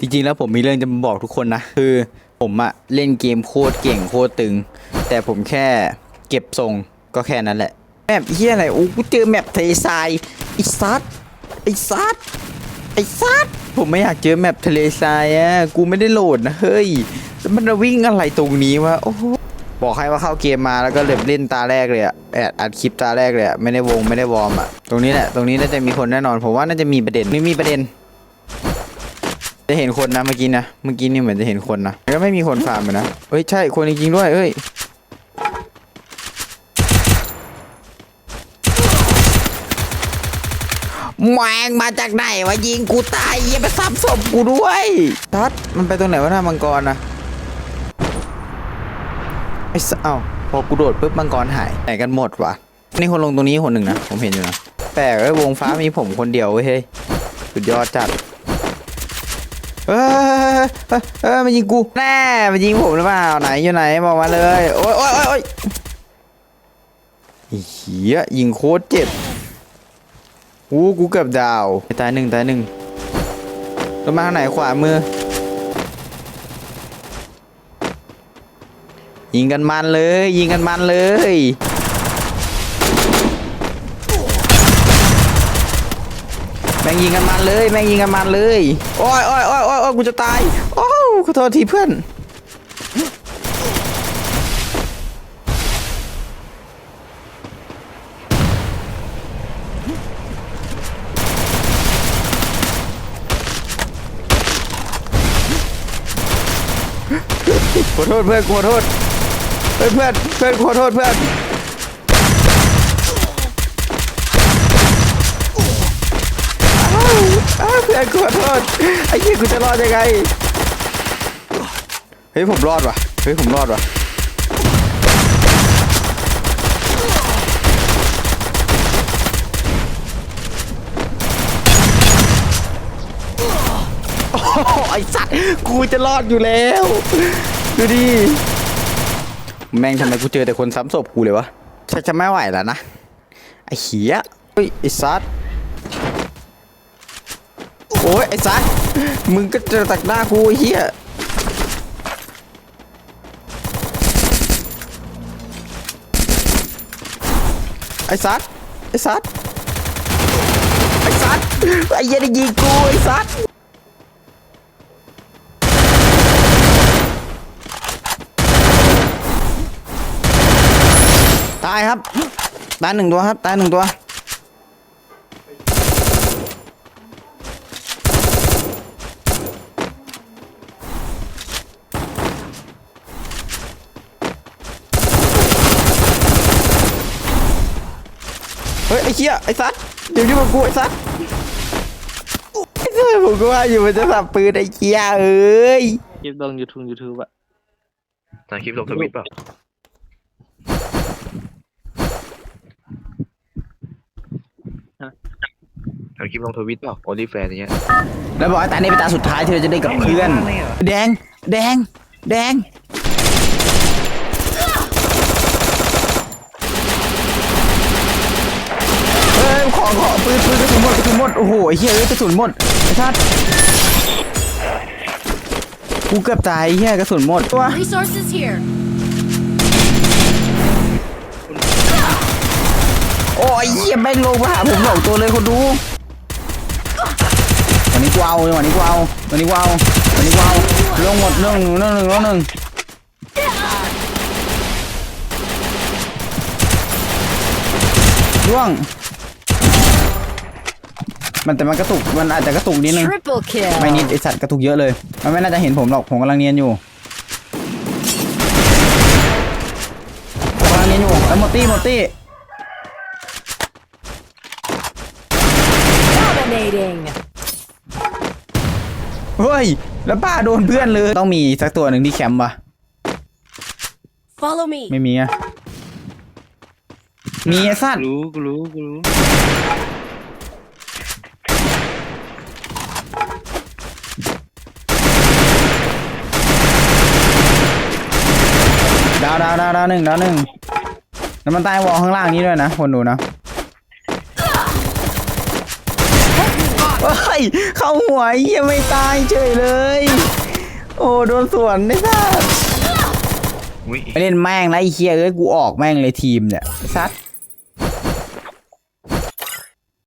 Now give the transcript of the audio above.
จริงๆแล้วผมมีเรื่องจะบอกทุกคนนะ คือผมอะเล่นเกมโคตรเก่งโคตรตึง แต่ผมแค่เก็บทรงก็แค่นั้นแหละ แมปเฮียอะไรโอ้กูเจอแมปทะเลทรายไอ้ซัดไอ้ซัดไอ้ซัดผมไม่อยากเจอแมปทะเลทรายอะกูไม่ได้โหลดนะเฮ้ยมันจะวิ่งอะไรตรงนี้วะโอ้บอกให้ว่าเข้าเกมมาแล้วก็เล่นเล่นตาแรกเลยอะแอดอัดคลิปตาแรกเลยอะไม่ได้วงไม่ได้วอร์มอะตรงนี้แหละตรงนี้น่าจะมีคนแน่นอนผมว่าน่าจะมีประเด็นไม่มีประเด็น จะเห็นคนนะเมื่อกี้นะ เมื่อกี้นี่เหมือนจะเห็นคนนะแล้วไม่มีคนฟาร์มเลยนะ เฮ้ยใช่คนจริงๆด้วยเฮ้ย แมงมาจากไหนวะยิงกูตายเยี่ยไปซ้ำศพกูด้วย ทัดมันไปตรงไหนวะหน้ามังกรนะไอ้สเอ้าพอกูโดดปุ๊บมังกรหายไหนกันหมดวะนี่คนลงตรงนี้คนหนึ่งนะผมเห็นอยู่นะแปลกเลยวงฟ้ามีผมคนเดียวเว้ยเฮ้ยสุดยอดจัด เออเออเออมันยิงกูแน่มันยิงผมหรือเปล่าไหนอยู่ไหนบอกมาเลยโอ้ยโอ้ยโอ้ยเฮียยิงโคตรเจ็บอู้กูเกือบดาวตายหนึ่งตายหนึ่งลงมาทางไหนขวามือ ยิงกันมันเลย ยิงกันมันเลย ม่งยิงกันมันเลย แม่งยิงกันมันเลยโอ้ยโอ้ยโอ้ยโอ้ยโอ้ยกูจะตายโอ้วขอโทษทีเพื่อนขอโทษเพื่อนขอโทษเฮ้ยเพื่อนเพื่อนขอโทษเพื่อน อ้าวเพื่อนขอโทษไอ้เหี้ยกูจะรอดยังไงเฮ้ยผมรอดว่ะเฮ้ยผมรอดว่ะโอ้ไอ้สัตว์กูจะรอดอยู่แล้ว ดูดิแม่งทำไมกูเจอแต่คนซ้ำศพกูเลยวะฉันจะไม่ไหวแล้วนะไอ้เหี้ยเฮ้ยไอ้สัตว์ อ้ยไอ้สัสมึงก็จอตักหน้ากูเฮียไอ้สัสไอ้สัสไอ้สัสไอ้เหี้ยได้ยิงกูไอ้สัสตายครับ ตายหนึ่งตัวครับ ตายหนึ่งตัว เฮ้ยไอ้เหี้ยไอ้ซัดเดี๋ยวนี้มันกูไอ้ซัดไอ้ซัดผมก็ว่าอยู่มันจะสับปืนไอ้เหี้ยเอ้ยคลิปลงยูทูบยูทูบอะถ่ายคลิปลงทวิตเปล่าถ่ายคลิปลงทวิตเปล่าโอลิแฟนอย่างเงี้ยแล้วบอกไอ้ตานี้เป็นตาสุดท้ายที่เราจะได้กับเพื่อน แดง แดง แดง เฮ้ยขอขอปืนปืนกระสุนห มดกระสุนหมดโอ้โหไอ้เหี้ยเอ้ยกระสุนหมดไอ้ซัดกูเกือบตายไอ้เหี้ยกระสุนหมดตัว Resources here. โอ้ยเหี้ยแม่งลงมาหาผมสองตัวเลยคนดูวันนี้กูเอาวันนี้กูเอาวันนี้กูเอาวันนี้กูเอาลงหมดเรื่องหนึ่งเรื่องหนึ่งเรื่องหนึ่งร่วง มันแต่มันกระตุกมันอาจจะกระตุกนิดนึง Triple kill. ไม่นิดไอสัตว์กระตุกเยอะเลย มันไม่น่าจะเห็นผมหรอกผมกำลังเนียนอยู่ผมกำลังเนียนอยู่ไอ้ยหมดตี้หมดตี้ Dominating. เฮ้ย แล้วป้าโดนเพื่อนเลย ต้องมีสักตัวหนึ่งที่แคมป์ปะ Follow me. ไม่มีอะมีไอ้สัตว์รู้กูรู้กูรู้ ดาวดาวดาวดาวหนึ่งดาวหนึ่งแล้วมันใต้วอลข้างล่างนี้ด้วยนะคนดูนะเฮ้ยเข้าหัวไอ้เหี้ยไม่ตายเฉยเลย โอ้โดนสวนได้สัสอุ้ย ไปเล่นแม่งนะไอ้เหี้ยเอ้ยกูออกแม่งเลยทีมเนี่ยไอ้สัส